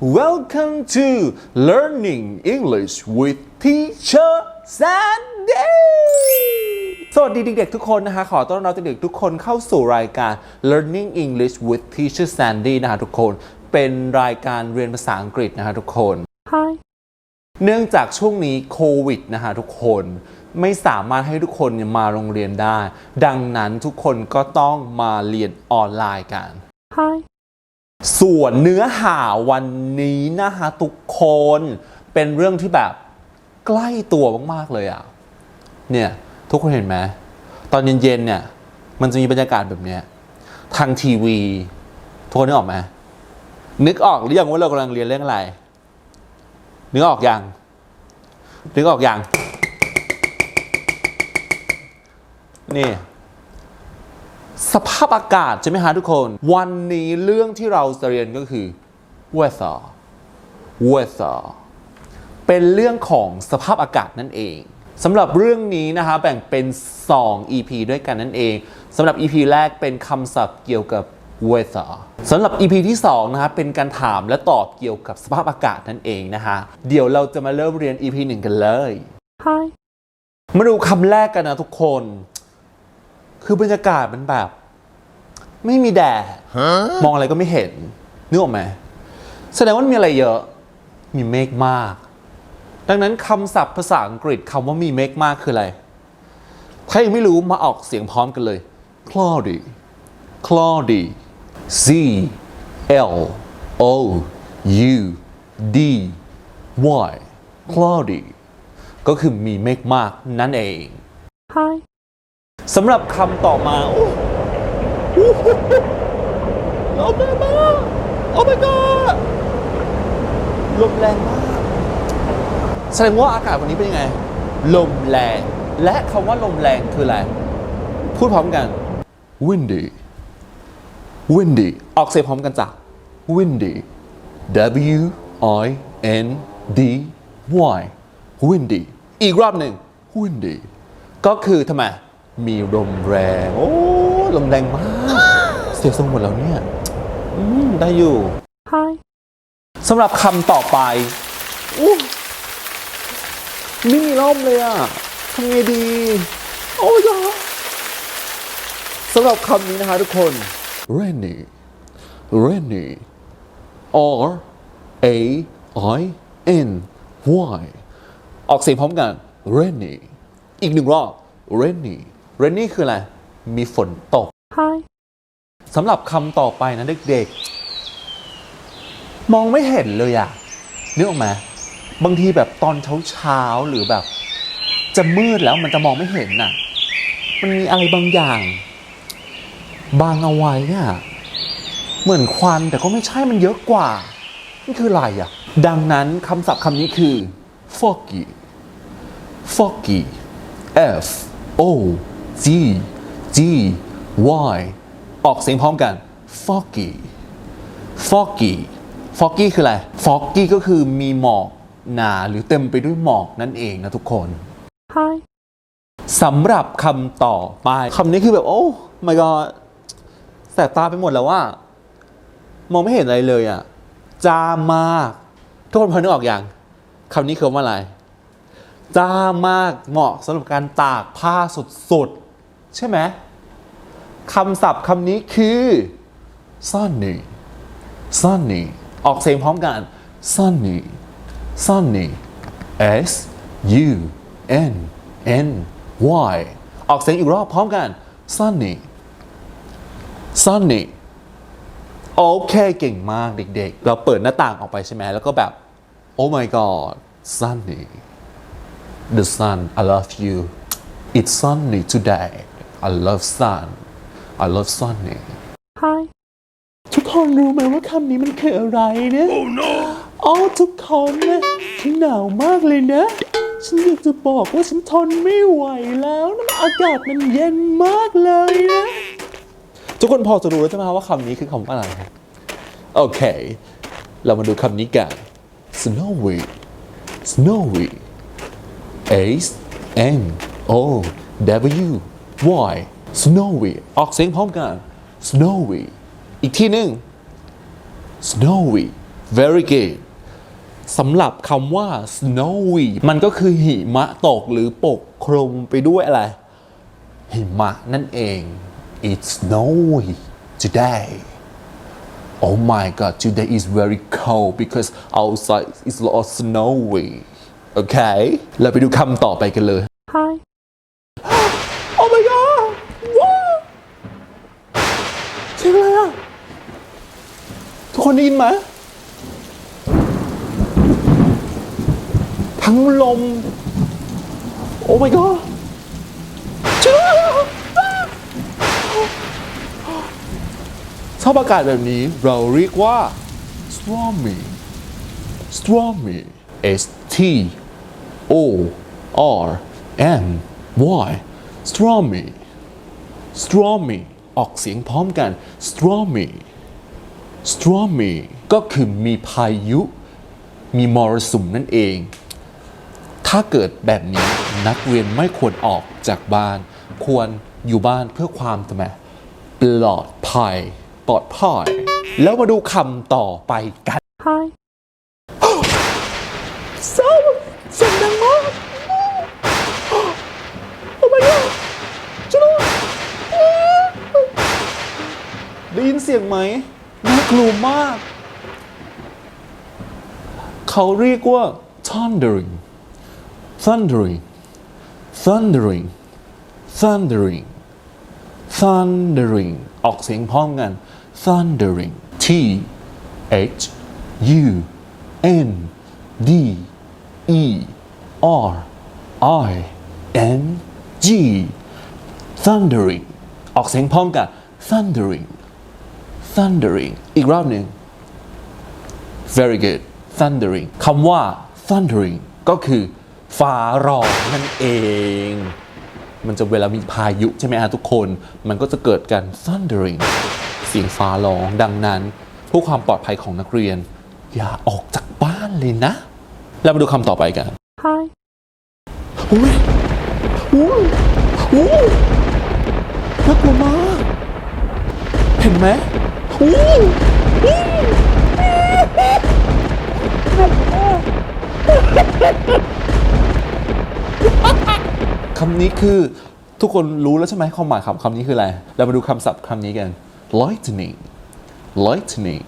Welcome to Learning English with Teacher Sandy สวัสดีเด็กๆทุกคนนะคะ ขอต้อนรับเด็กๆทุกคนเข้าสู่รายการ Learning English with Teacher Sandy นะคะทุกคน เป็นรายการเรียนภาษาอังกฤษนะคะทุกคน Hi. เนื่องจากช่วงนี้โควิดนะฮะทุกคนไม่สามารถให้ทุกคนเนี่ยมาโรงเรียนได้ ดังนั้นทุกคนก็ต้องมาเรียนออนไลน์กัน Hi. ส่วนเนื้อหาวันนี้นะฮะทุกคนเป็นเรื่องที่แบบใกล้ตัวมากๆเลยอะเนี่ยทุกคนเห็นไหมตอนเย็นๆเนี่ยมันจะมีบรรยากาศแบบเนี้ยทางทีวี ทุกคนนึกออกไหมนึกออกหรือยังว่าเรากำลังเรียนเรื่องอะไรนึกออกอยังนึกออกอยังนี่ สภาพอากาศใช่ไหมฮะทุกคน วันนี้เรื่องที่เราจะเรียนก็คือ weather weather เป็นเรื่องของสภาพอากาศนั่นเองสำหรับเรื่องนี้นะคะแบ่งเป็น 2 EP ด้วยกันนั่นเองสำหรับ EP แรกเป็นคำศัพท์เกี่ยวกับ weather สำหรับ EP ที่2นะคะเป็นการถามและตอบเกี่ยวกับสภาพอากาศนั่นเองนะคะเดี๋ยวเราจะมาเริ่มเรียน EP 1 กันเลย Hi. มาดูคำแรกกันนะทุกคน คือบรรยากาศมันแบบ ไม่มีแดดมองอะไรก็ไม่เห็นนึกออกไหมแสดงว่ามันมีอะไรเยอะ มีเมฆมาก ดังนั้นคำศัพท์ภาษาอังกฤษคำว่ามีเมฆมากคืออะไรถ้ายังไม่รู้มาออกเสียงพร้อมกันเลย cloudy cloudy c l o u d y cloudy ก็คือมีเมฆมากนั่นเอง Hi. สำหรับคำต่อมาโอ้โหลมแรงมากโอ้ my god ลมแรงมาก แสดงว่าอากาศวันนี้เป็นยังไง ลมแรง และคำว่าลมแรงคืออะไร พูดพร้อมกัน windy windy ออกเสียงพร้อมกันจ้ะ windy w i n d y windy อีกรอบหนึ่ง windy ก็คือทำไม มีลมแรง โอ้ ลมแรงมาก เสียทรงหมดแล้วเนี่ย อืม ได้อยู่ Hi. สำหรับคำต่อไปอู้ไม่มีร่มเลยอะทำไงดี โอ้ยสำหรับคำนี้นะคะทุกคน rainy rainy R A I N Y ออกเสียงพร้อมกัน rainy อีกหนึ่งรอบ rainy rainy คืออะไร มีฝนตก Hi. สำหรับคำต่อไปนะเด็กๆ มองไม่เห็นเลยอะนึกออกไหมบางทีแบบตอนเช้าๆหรือแบบ จะมืดแล้วมันจะมองไม่เห็นน่ะ มันมีอะไรบางอย่างบางเอาไว้อะเหมือนควันแต่ก็ไม่ใช่มันเยอะกว่า นี่คืออะไรอะดังนั้นคำศัพท์คำนี้คือ foggy foggy F O G G Y ออกเสียงพร้อมกัน foggy foggy foggy คืออะไร foggy ก็คือมีหมอกหนาหรือเต็มไปด้วยหมอกนั่นเองนะทุกคน Hi. สำหรับคำต่อไปคำนี้คือแบบ โอ้ my god แสบตาไปหมดแล้วว่า มองไม่เห็นอะไรเลยอะ จามาก ทุกคนพอนึกออกอย่างคำนี้คือว่าอะไร จามากเหมาะสำหรับการตากผ้าสุดๆ ใช่ไหมคำศัพท์คำนี้คือ sunny sunny ออกเสียงพร้อมกัน sunny sunny s u n n y ออกเสียงอีกรอบพร้อมกัน sunny sunny โอเคเก่งมากเด็กๆ เราเปิดหน้าต่างออกไปใช่ไหมแล้วก็แบบ oh my god sunny the sun I love you it's sunny today I love sun I love sunny Hi. ทุกคนรู้ไหมว่าคำนี้มันคืออะไรเนี่ย oh no อ๋อทุกคนนะฉันหนาวมากเลยนะ ฉันอยากจะบอกว่าฉันทนไม่ไหวแล้วนะอากาศมันเย็นมากเลยนะ ทุกคนพอจะรู้แล้วใช่ไหมครับว่าคำนี้คือคำว่าอะไร โอเค เรามาดูคำนี้กัน snowy snowy S N O W Why snowy ออกเสียงพร้อมกัน snowy อีกที่หนึ่ง snowy very good สำหรับคำว่า snowy มันก็คือหิมะตกหรือปกคลุมไปด้วยอะไร หิมะนั่นเอง it's snowy today oh my god today is very cold because outside is a lot snowy okay เราไปดูคำต่อไปกันเลย hi, Oh my god ว้าวเสียงอะไรอะ ทุก คนได้ยินไหมทั้งลม โอ้ my god ช่วยด้วยอะชอบอากาศแบบนี้เราเรียกว่า stormy stormy S T O R M Y stormy stormy ออกเสียงพร้อมกัน stormy stormy ก็คือมีพายุ มีมรสุมนั่นเอง ถ้าเกิดแบบนี้นักเรียนไม่ควรออกจากบ้าน ควรอยู่บ้านเพื่อความทำไมปลอดภัยปลอดภัยแล้วมาดูคำต่อไปกัน hi, เศร้าเสียงดังมากโอ้ my god ช่วยด้วยได้ยินเสียงไหม น่ากลัวมาก เขาเรียกว่า thundering thundering thundering thundering thundering ออกเสียงพร้อมกัน thundering T H U N D E R I N G thundering ออกเสียงพร้อมกัน thundering thundering อีกรอบหนึ่ง very good thundering คำว่า thundering ก็คือฟ้าร้องนั่นเอง มันจะเวลามีพายุใช่ไหมฮะทุกคน มันก็จะเกิดการ thundering เสียงฟ้าร้องดังนั้นเพื่อความปลอดภัยของนักเรียน อย่าออกจากบ้านเลยนะ แล้วมาดูคำต่อไปกัน hi, อุ้ยอุ้ยอุ้ยน่ากลัวมาก เห็นไหมอุ้ยอุ้ย คำนี้คือทุกคนรู้แล้วใช่ไหมความหมายคำคำนี้คืออะไร เรามาดูคำศัพท์คำนี้กัน lightning lightning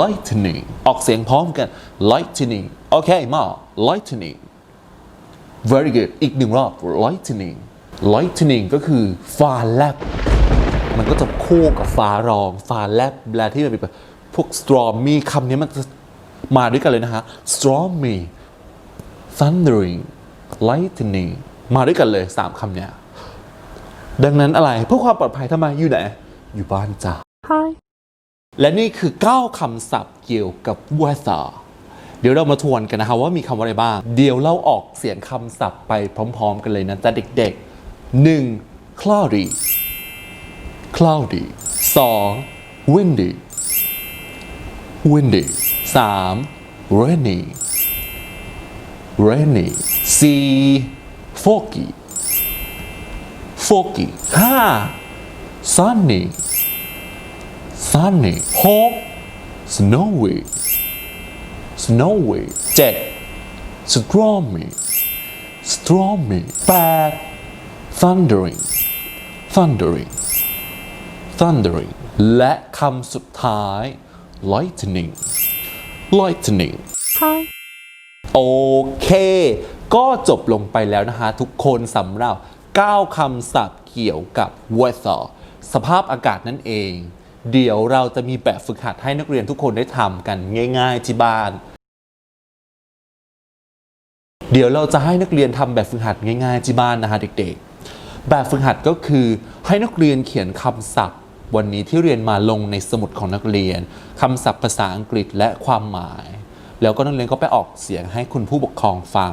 lightning ออกเสียงพร้อมกัน lightning โอเคมา lightning very good อีกหนึ่งรอบ lightning lightning ก็คือฟ้าแลบ มันก็จะคู่กับฟ้าร้อง ฟ้าแลบเวลาที่มันเป็นแบบพวก stormy คำนี้มันจะมาด้วยกันเลยนะฮะ stormy thundering lightning มาด้วยกันเลย3คำเนี้ยดังนั้นอะไรเพื่อความปลอดภัยทำไมอยู่ไหน อยู่บ้านจ้า hi, และนี่คือ 9คำศัพท์เกี่ยวกับ weather เดี๋ยวเรามาทวนกันนะคะว่ามีคำว่าอะไรบ้าง เดี๋ยวเราออกเสียงคำศัพท์ไปพร้อม ๆ กันเลยนะจ๊ะเด็กๆ 1. cloudy cloudy 2. windy windy 3. rainy rainy 4. foggy foggy 5. sunny sunny 6 snowy snowy 7 stormy stormy 8 thundering thundering thundering และคำสุดท้าย lightning lightning hi, โอเค ก็จบลงไปแล้วนะฮะทุกคนสำหรับ 9คำศัพท์เกี่ยวกับ weather สภาพอากาศนั่นเอง เดี๋ยวเราจะมีแบบฝึกหัดให้นักเรียนทุกคนได้ทำกันง่ายๆที่บ้าน เดี๋ยวเราจะให้นักเรียนทำแบบฝึกหัดง่ายๆที่บ้านนะฮะเด็กๆ แบบฝึกหัดก็คือให้นักเรียนเขียนคำศัพท์ วันนี้ที่เรียนมาลงในสมุดของนักเรียนคำศัพท์ภาษาอังกฤษและความหมาย แล้วก็นักเรียนก็ไปออกเสียงให้คุณผู้ปกครองฟัง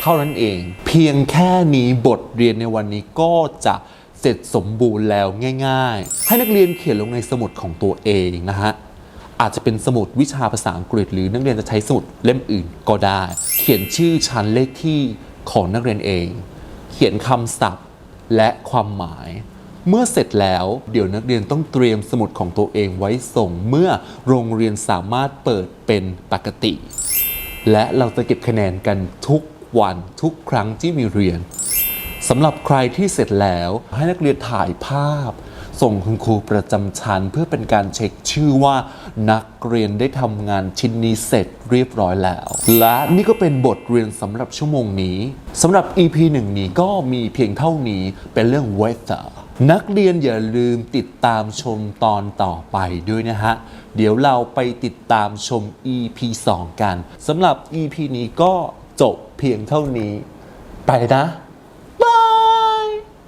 เท่านั้นเอง เพียงแค่นี้บทเรียนในวันนี้ก็จะเสร็จสมบูรณ์แล้วง่าย ๆ ให้นักเรียนเขียนลงในสมุดของตัวเองนะฮะอาจจะเป็นสมุดวิชาภาษาอังกฤษ หรือนักเรียนจะใช้สมุดเล่มอื่นก็ได้ เขียนชื่อชั้นเลขที่ของนักเรียนเอง เขียนคำศัพท์และความหมาย เมื่อเสร็จแล้วเดี๋ยวนักเรียนต้องเตรียมสมุดของตัวเองไว้ส่งเมื่อโรงเรียนสามารถเปิดเป็นปกติ และเราจะเก็บคะแนนกันทุกวันทุกครั้งที่มีเรียนสำหรับใครที่เสร็จแล้วให้นักเรียนถ่ายภาพ ส่งคุณครูประจำชั้นเพื่อเป็นการเช็คชื่อว่า นักเรียนได้ทำงานชิ้นนี้เสร็จเรียบร้อยแล้ว และนี่ก็เป็นบทเรียนสำหรับชั่วโมงนี้สำหรับ EP หนึ่งนี้ก็มีเพียงเท่านี้เป็นเรื่อง weather นักเรียนอย่าลืมติดตามชมตอนต่อไปด้วยนะฮะ เดี๋ยวเราไปติดตามชม EP 2 กันสำหรับ EP นี้ก็จบเพียงเท่านี้ ไปเลยนะ